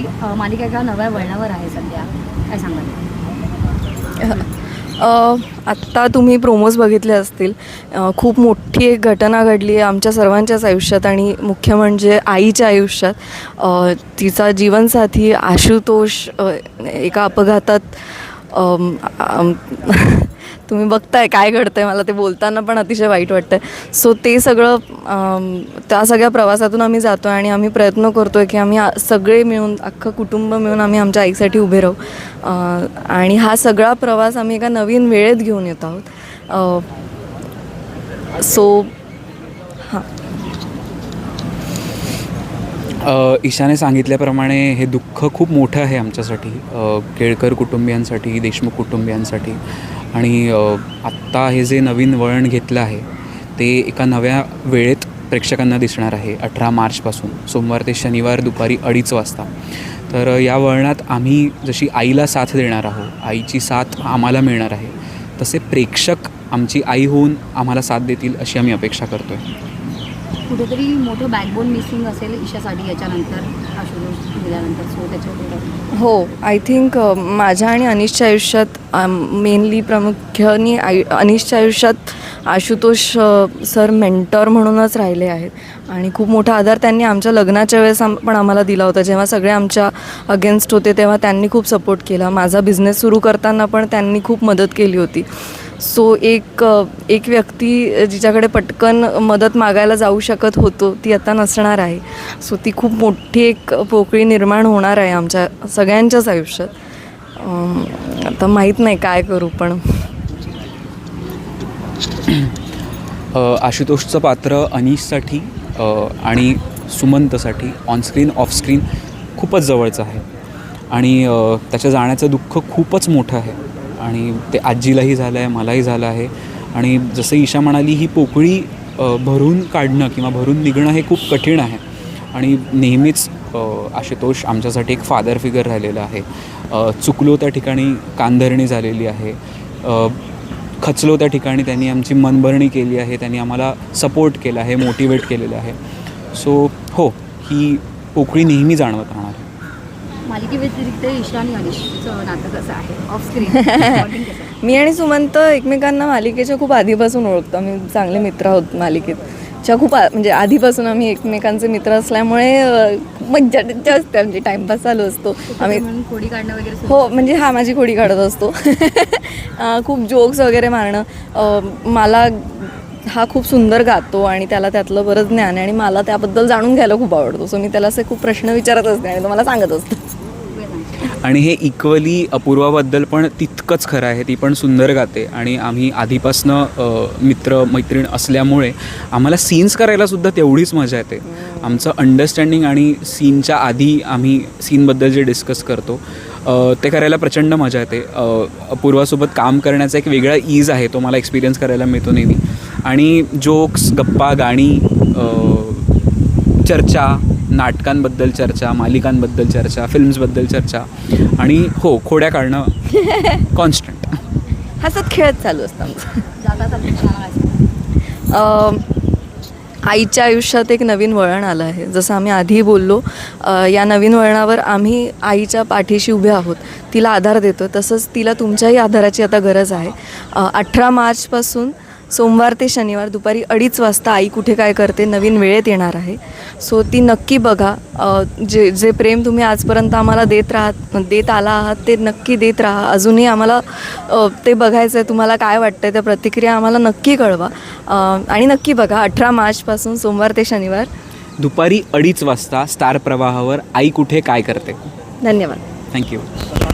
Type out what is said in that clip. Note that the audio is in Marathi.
की मालिका एका नव्या वळणावर आहे सध्या. काय सांगाल? आत्ता तुम्ही प्रोमोज बघितले असतील. खूप मोठी एक घटना घडली आहे आमच्या सर्वांच्याच आयुष्यात आणि मुख्य म्हणजे आईच्या आयुष्यात. तिचा जीवनसाथी आशुतोष एका अपघातात तुम्ही बघताय काय घडतंय मला ते बोलताना पण अतिशय वाईट वाटतंय. सो ते सगळं त्या सगळ्या प्रवासातून आम्ही जातो आणि आम्ही प्रयत्न करतो आहे की आम्ही सगळे मिळून अख्खं कुटुंब मिळून आम्ही आमच्या आईसाठी उभे राहू. आणि हा सगळा प्रवास आम्ही एका नवीन वेळेत घेऊन येत आहोत. सो हां. ईशाने सांगितल्याप्रमाणे हे दुःख खूप मोठं आहे आमच्यासाठी. केळकर कुटुंबियांसाठी देशमुख कुटुंबियांसाठी. आणि आत्ता हे जे नवीन वळण घेतलं आहे ते एका नव्या वेळेत प्रेक्षकांना दिसणार आहे अठरा मार्चपासून. सोमवार ते शनिवार दुपारी अडीच वाजता. तर या वळणात आम्ही जशी आईला साथ देणार आहोत आईची साथ आम्हाला मिळणार आहे तसे प्रेक्षक आमची आई होऊन आम्हाला साथ देतील अशी आम्ही अपेक्षा करतो आहे कुठेतरी मोठं बॅकबोन मिसिंग असेल ईशासाठी याच्यानंतर आशुतोष गेल्यानंतर सो त्याच्यावर हो आय थिंक माझ्या आणि अनिशच्या आयुष्यात मेनली प्रामुख्याने आय अनिशच्या आयुष्यात आशुतोष सर मेंटर म्हणूनच राहिले आहेत. आणि खूप मोठा आधार त्यांनी आमच्या लग्नाच्या वेळेस आम पण आम्हाला दिला होता. जेव्हा सगळे आमच्या अगेन्स्ट होते तेव्हा त्यांनी खूप सपोर्ट केला. माझा बिझनेस सुरू करताना पण त्यांनी खूप मदत केली होती. सो एक एक व्यक्ती जिच्याकडे पटकन मदत मागायला जाऊ शकत होतो ती आता नसणार आहे. सो ती खूप मोठी एक पोकळी निर्माण होणार आहे आमच्या सगळ्यांच्याच आयुष्यात. आता माहीत नाही काय करू पण. आशुतोषचं पात्र अनिशसाठी आणि सुमंतसाठी ऑनस्क्रीन ऑफस्क्रीन खूपच जवळचं आहे. आणि त्याच्या जाण्याचं दुःख खूपच मोठं आहे. आणि ते आजीलाही झालं आहे मलाही झालं आहे. आणि जसं ईशा म्हणाली ही पोकळी भरून काढणं किंवा भरून निघणं हे खूप कठीण आहे. आणि नेहमीच आशुतोष आमच्यासाठी एक फादर फिगर राहिलेला आहे. चुकलो त्या ठिकाणी कानधरणी झालेली आहे. खचलो त्या ठिकाणी त्यांनी आमची मनभरणी केली आहे त्यांनी आम्हाला सपोर्ट केला आहे मोटिवेट केलेलं आहे. सो हो ही पोकळी नेहमी जाणवत राहणार आहे. मालिकेव्यतिरिक्त ईशा आणि अनिशचं नातं कसं आहे. ऑफ स्क्रीन मी आणि सुमंत एकमेकांना मालिकेच्या खूप आधीपासून ओळखतो. आम्ही चांगले मित्र आहोत मालिकेत. च्या खूप म्हणजे आधीपासून आम्ही एकमेकांचे मित्र असल्यामुळे मज्जा टज्जा असते. आमची टाईमपास चालू असतो. आम्ही खोडी काढणं वगैरे हो म्हणजे हा माझी खोडी काढत असतो. खूप जोक्स वगैरे मारणं. मला हा खूप सुंदर गातो आणि त्याला त्यातलं बरंच ज्ञान आहे आणि मला त्याबद्दल जाणून घ्यायला खूप आवडतो. सो मी त्याला असे खूप प्रश्न विचारत असते आणि तो मला सांगत असतो. आणि हे इक्वली अपूर्वाबद्दल पण तितकंच खरं आहे ती पण सुंदर गाते. आणि आम्ही आधीपासनं मित्र मैत्रीण असल्यामुळे आम्हाला सीन्स करायला सुद्धा तेवढीच मजा येते. आमचं अंडरस्टँडिंग आणि सीनच्या आधी आम्ही सीनबद्दल जे डिस्कस करतो ते करायला प्रचंड मजा येते. अपूर्वासोबत काम करण्याचा एक वेगळा ईज आहे तो मला एक्सपिरियन्स करायला मिळतो नेहमी. आणि जोक्स गप्पा गाणी चर्चा नाटकांबद्दल चर्चा मालिकांबद्दल चर्चा फिल्म्सबद्दल चर्चा आणि हो खोड्या काढणं कॉन्स्टंट हसत खेळत चालू असतं आईच्या आयुष्यात एक नवीन वळण आलं आहे. जसं आम्ही आधी बोललो या नवीन वळणावर आम्ही आईच्या पाठीशी उभे आहोत. तिला आधार देतो तसंच तिला तुमच्याही आधाराची आता गरज आहे. अठरा मार्चपासून सोमवार ते शनिवार दुपारी अडीच वाजता आई कुठे काय करते नवीन वेळेत येणार आहे. सो ती नक्की बघा जे जे प्रेम तुम्ही आजपर्यंत आम्हाला देत राहत देत आला आहात ते नक्की देत राहा. अजूनही आम्हाला ते बघायचं आहे तुम्हाला काय वाटतं त्या प्रतिक्रिया आम्हाला नक्की कळवा. आणि नक्की बघा अठरा मार्चपासून सोमवार ते शनिवार दुपारी अडीच वाजता स्टार प्रवाहावर आई कुठे काय करते? धन्यवाद. थँक्यू